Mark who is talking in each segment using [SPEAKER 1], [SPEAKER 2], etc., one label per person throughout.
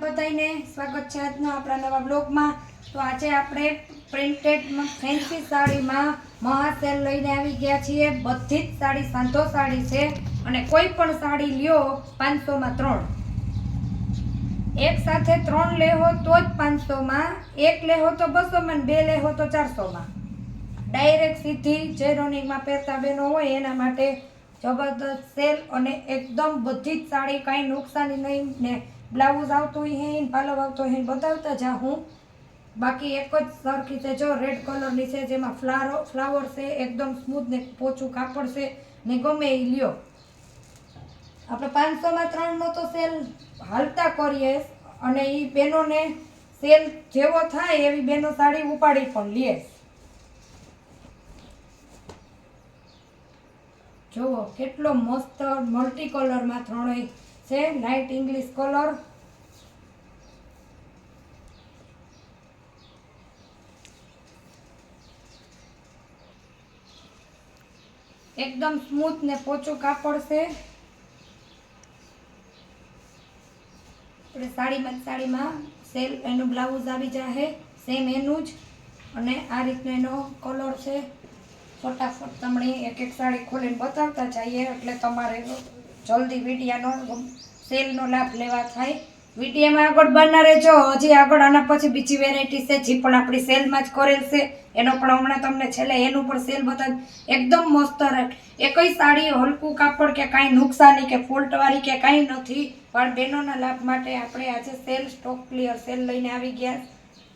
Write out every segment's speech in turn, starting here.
[SPEAKER 1] બધાને સ્વાગત છે આજનો આપણા નવા બ્લોગમાં તો આજે આપણે પ્રિન્ટેડ ફેન્સી સાડીમાં મહાસેલ લઈને આવી ગયા છીએ. બધી જ સાડી સાંધો સાડી છે અને કોઈ પણ સાડી લ્યો પાંચસોમાં ત્રણ. એક સાથે ત્રણ લેહો તો જ પાંચસોમાં, એક લેહો તો બસોમાં બે લેહો તો ચારસોમાં. ડાયરેક્ટ સીધી જે રનિંગમાં પહેરતા બહેનો હોય એના માટે જબરદસ્ત સેલ અને એકદમ બધી જ સાડી, કાંઈ નુકસાની નહીં ને બ્લાઉઝ આવતું હે ને પાલવ આવતો હોય બતાવતા જા હું. બાકી એક જ સરખી છે જો રેડ કલરની છે, જેમાં ફ્લારો, ફ્લાવર છે, એકદમ સ્મૂથ ને પોચું કાપડ છે ને ગમે એ લ્યો. આપણે પાંચસોમાં ત્રણનો તો સેલ હાલતા કરીએ અને એ બહેનોને સેલ જેવો થાય એવી બહેનો સાડી ઉપાડી પણ લે. જુઓ, કેટલો મસ્ત મલ્ટી કલરમાં ત્રણેય છે. લાઇટ ઇંગ્લિશ કલર એકદમ સ્મૂથ ને પોચું કાપડ છે. આપણે સાડીમાં સાડીમાં સેલ એનું બ્લાઉઝ આવી જાહે, સેમ એનું જ. અને આ રીતનો એનો કલર છે. ફટાફટ તમને એક એક સાડી ખોલીને બતાવતા જઈએ. એટલે તમારે જલ્દી વિડીયાનો સેલનો લાભ લેવા થાય. વિડીયામાં આગળ બનના રહેજો. હજી આગળ આના પછી બીજી વેરાયટી છે. જે પણ આપણી સેલમાં જ કરેલ છે. એનો પણ હમણાં તમને છેલ્લે એનું પણ સેલ બતાવ એકદમ મસ્ત રહે. એકય સાડી હલકું કાપડ કે કાંઈ નુકસાની કે ફોલ્ટવાળી કે કાંઈ નથી. પણ બહેનોના લાભ માટે આપણે આજે સેલ સ્ટોક ક્લિયર સેલ લઈને આવી ગયા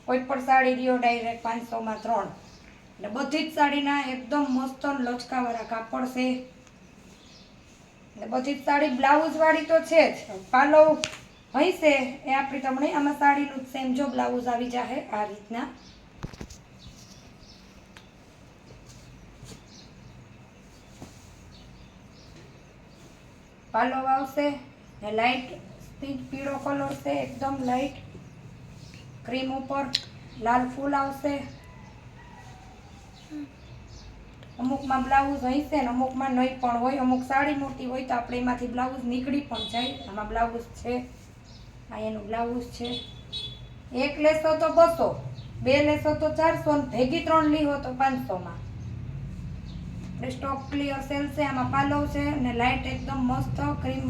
[SPEAKER 1] કોઈ પણ સાડી રહ્યો ડાયરેક્ટ પાંચસોમાં ત્રણ. એટલે બધી જ સાડીના એકદમ મસ્ત લચકાવાળા કાપડ છે. ને બધી જ સાડી બ્લાઉઝવાળી તો છે જ. પાલવ હશે એ આપણી તમને આમાં સાડીનું જ સેમ જો બ્લાઉઝ આવી જાહે આ રીતના. પાલવ આવશે ને લાઈટ પિંક પીળો કલર છે, એકદમ લાઈટ ક્રીમ ઉપર લાલ ફૂલ આવશે. અમુકમાં બ્લાઉઝ હશે ને, અમુકમાં નહીં પણ હોય. અમુક સાડી મોટી હોય તો આપણે એમાંથી બ્લાઉઝ નીકળી પણ જાય. આમાં બ્લાઉઝ છે, આ એનું બ્લાઉઝ છે. એક લેશો તો બસો, બે લેશો તો ચારસો ભેગી ત્રણ લીહો તો પાંચસોમાં. આપણે સ્ટોક ક્લિયર સેલ છે, આમાં પાલવ છે અને લાઇટ એકદમ મસ્ત ક્રીમ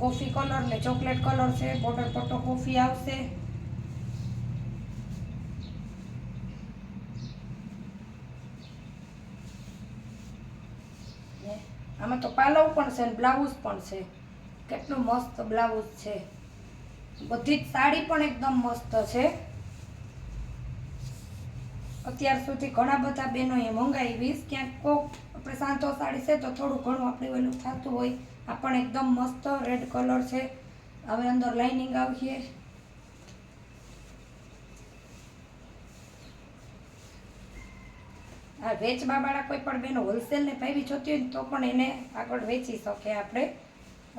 [SPEAKER 1] કોફી કલર ને ચોકલેટ કલર છે બોર્ડર પટ્ટો કોફી આવશે ને આમાં તો પાલવ પણ છે ને બ્લાઉઝ પણ છે. કેટલું મસ્ત બ્લાઉઝ છે. બધી જ સાડી પણ એકદમ મસ્ત છે. અત્યાર સુધી ઘણા બધા બહેનોએ મંગાવીશ ક્યાંક કોક આપણે સાંતો સાડી છે તો થોડું ઘણું આપણે ઓલું થતું હોય, આ પણ એકદમ મસ્ત રેડ કલર છે. હવે અંદર લાઇનિંગ આવીએ. આ વેચવા વાળા કોઈ પણ બેનો હોલસેલ ને ભાવી જોતી હોય તો પણ એને આગળ વેચી શકે આપણે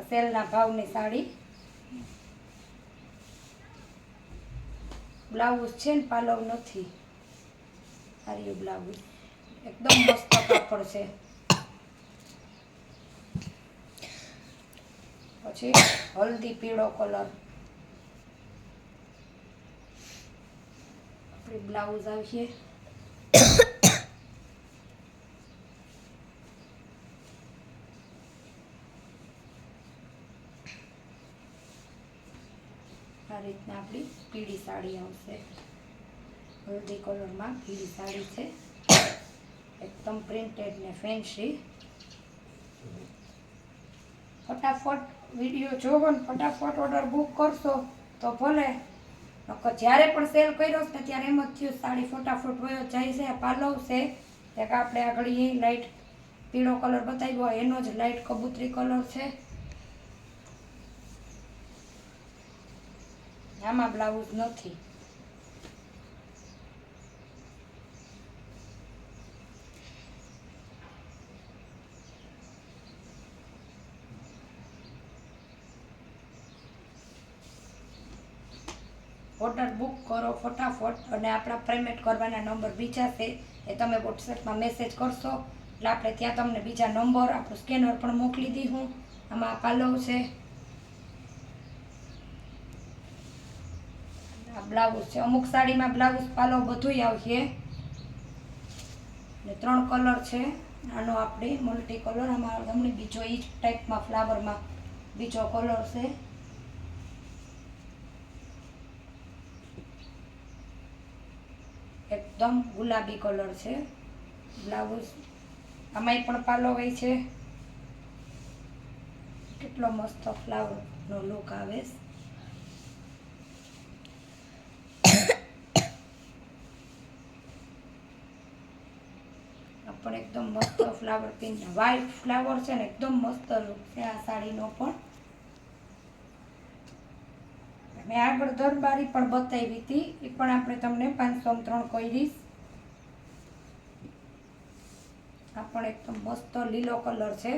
[SPEAKER 1] સેલના ભાવની સાડી. બ્લાઉઝ છે ને પાલવ નથી. સારી બ્લાઉઝ. એકદમ મસ્ત કાપડ છે. પછી હલ્દી પીળો કલર. આપણી બ્લાઉઝ આવશે આ રીતના આપણી પીળી સાડી આવશે. હળદી કલરમાં પીળી સાડી છે. એકદમ પ્રિન્ટેડ ને ફેન્સી. ફટાફટ વીડિયો જોવો ને ફટાફટ ઓર્ડર બુક કરશો તો ભલે. નકર જ્યારે પણ સેલ કર્યો ને ત્યારે એમ જ થયું સાડી ફટાફટ વયો જાય છે પાલવ છે એક આપણે આગળ એ લાઈટ પીળો કલર બતાવ્યો, એનો જ લાઇટ કબૂતરી કલર છે. આમાં બ્લાઉઝ નથી. ઓર્ડર બુક કરો ફટાફટ અને આપણા પેમેન્ટ કરવાના નંબર બીજા છે એ તમે વોટ્સએપમાં મેસેજ કરશો. એટલે આપણે ત્યાં તમને બીજા નંબર આપણું સ્કેનર પણ મોકલી દઈશું આમાં પાલવ છે. બ્લાઉઝ છે. અમુક સાડીમાં બ્લાઉઝ પાલો બધું આવશે. ને ત્રણ કલર છે. આનો આપણે મલ્ટી કલર આમાં તમને બીજો એ ટાઈપમાં ફ્લાવરમાં બીજો કલર છે. એકદમ ગુલાબી કલર છે. બ્લાઉઝ આમાંય પણ પાલો હોય છે. કેટલો મસ્ત ફ્લાવરનો લુક આવે. છે પણ એકદમ મસ્ત ફ્લાવર પિંક વ્હાઇટ ફ્લાવર છે ને એકદમ મસ્ત લુક છે આ સાડીનો પણ. મેં આગળ દરબારી પણ બતાવી હતી, એ પણ આપણે તમને પાંચસો ત્રણ કહી દઈશ આ પણ એકદમ મસ્ત લીલો કલર છે.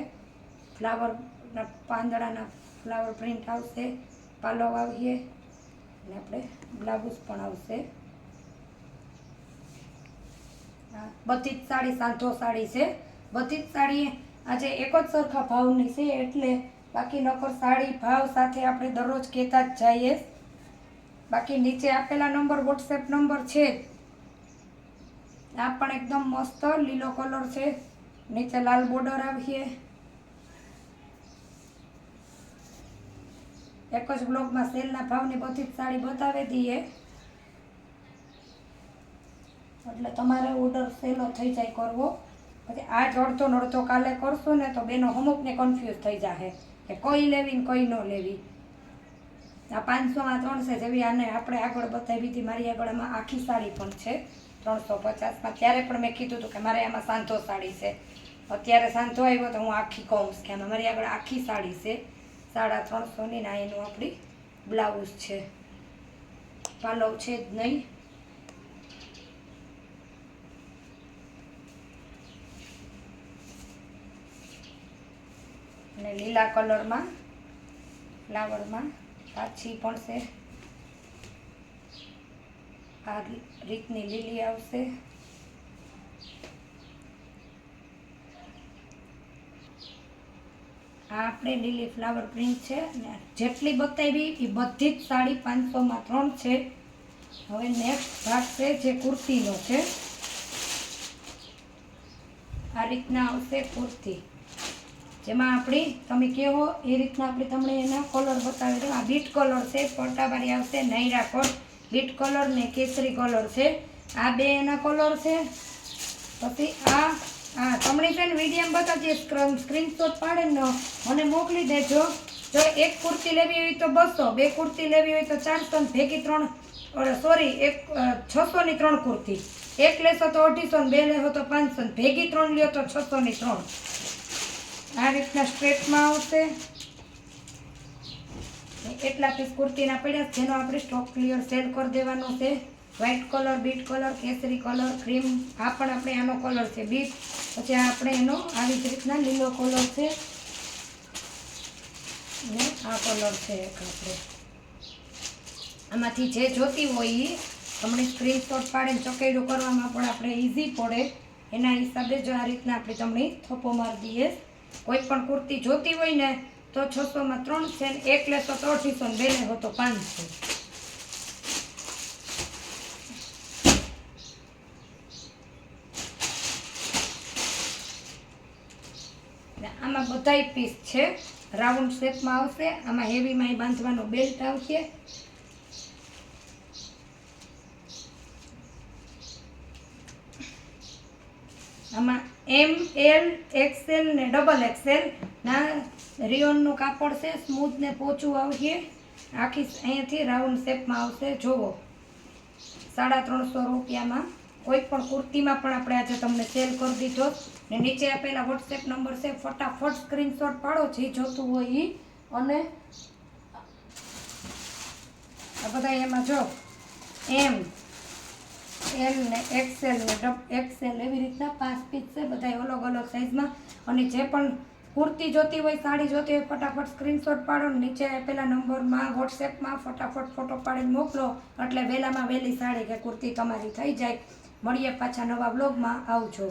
[SPEAKER 1] ફ્લાવરના પાંદડાના ફ્લાવર પ્રિન્ટ આવશે. પાલો આવીએ. અને આપણે બ્લાઉઝ પણ આવશે હા, બધી જ સાડી સાંઠો સાડી છે. બધી જ સાડી આજે એક જ સરખા ભાવની છે એટલે બાકી નકર સાડી ભાવ સાથે આપણે દરરોજ કહેતા જ જઈએ. બાકી નીચે આપેલા નંબર વોટ્સએપ નંબર છે. આ પણ એકદમ મસ્ત લીલો કલર છે. નીચે લાલ બોર્ડર આવીએ. એક જ બ્લોગમાં સેલના ભાવની બધી જ સાડી બતાવી દઈએ. એટલે તમારે ઓર્ડર સહેલો થઈ જાય કરવો. પછી આજ અડધો નડતો કાલે કરશો ને તો બેનો અમુકને કન્ફ્યુઝ થઈ જશે કે કઈ લેવી ને કઈ ન લેવી. આ પાંચસોમાં ત્રણસો જેવી આને આપણે આગળ બતાવી હતી, મારી આગળ આમાં આખી સાડી પણ છે, ત્રણસો પચાસમાં ત્યારે પણ મેં કીધું હતું કે મારે આમાં સાંધો સાડી છે. અત્યારે સાંધો આવ્યો તો હું આખી કહું કે આમાં મારી આગળ આખી સાડી છે. સાડા ત્રણસોની ના એનું આપણી બ્લાઉઝ છે. પાલવ છે જ નહીં. લીલા કલરમાં, ફ્લાવરમાં, પાછી પણ છે. આ રીતની લીલી આવશે. આ આપણે લીલી ફ્લાવર પ્રિન્ટ છે અને જેટલી બતાવી એ બધી જ સાડી પાંચસોમાં ત્રણ છે. હવે નેક્સ્ટ ભાગ છે જે કુર્તીનો છે. આ રીતના આવશે કુર્તી. જેમાં આપણી, તમે કહેવો એ રીતના આપણે તમને એના કલર બતાવી દઉં આ બીટ કલર છે પટ્ટાવાળી આવશે, નૈરા કોટ બીટ કલર ને કેસરી કલર છે. આ બે એના કલર છે. પછી આ આ તમને છે ને વીડિયો બતાવજે સ્ક્રીન સ્ક્રીનશોટ પાડે ને મને મોકલી દેજો. જો એક કુર્તી લેવી હોય તો બસો, બે કુર્તી લેવી હોય તો ચારસો ને ભેગી ત્રણ સોરી એક છસો ની ત્રણ કુર્તી. એક લેશો તો અઢીસો ને, બે લેશો તો પાંચસો ભેગી ત્રણ લ્યો તો છસો ની ત્રણ. આ રીતના સ્ટ્રેટમાં આવશે. એટલા પીસ કુર્તીના પડ્યા જેનો આપણે સ્ટોક ક્લિયર સેલ કરી દેવાનો છે. વ્હાઇટ કલર બીટ કલર કેસરી કલર ક્રીમ આ પણ આપણે આનો કલર છે બીટ પછી આપણે એનો આવી જ રીતના લીલો કલર છે. ને આ કલર છે એક આપણે. આમાંથી જે જોતી હોય એ તમને સ્ક્રીનશોટ પાડીને ચકેડું કરવામાં પણ આપણે ઇઝી પડે. એના હિસાબે જો આ રીતના આપણે તમને થપ્પો મારી દઈએ. કોઈ પણ કુર્તી જોતી હોય ને તો છસોમાં ત્રણ છે ને એક લેશો તો અઢીસો ને બે લેશો તો પાંચસો. આમાં બધાય પીસ છે. રાઉન્ડ શેપમાં આવશે. આમાં હેવીમાં બાંધવાનો બેલ્ટ આવશે. આમાં એમ, એલ એક્સેલ ને ડબલ એક્સેલ ના રિયોનનું કાપડ છે, સ્મૂથ ને પોચું આવશે. આખી અહીંયાથી રાઉન્ડ શેપમાં આવશે. જોવો. સાડા ત્રણસો રૂપિયામાં. કોઈ પણ કુર્તીમાં પણ આપણે આજે તમને સેલ કરી દીધો. ને નીચે આપેલા વોટ્સએપ નંબર છે, ફટાફટ સ્ક્રીનશોટ પાડો, જે જોતું હોય એ અને આ બધા એમાં જો. એમ. એલ ને એક્સેલ ને ડબ એક્સેલ એવી રીતના પાંચ પીસ છે, બધા અલગ અલગ સાઇઝમાં અને જે પણ કુર્તી જોતી હોય, સાડી જોતી હોય, ફટાફટ સ્ક્રીનશોટ પાડો નીચે પેલા નંબરમાં વોટ્સએપમાં ફટાફટ ફોટો પાડીને મોકલો. એટલે વહેલામાં વહેલી સાડી કે કુર્તી તમારી થઈ જાય. મળીએ પાછા નવા બ્લોગમાં આવજો.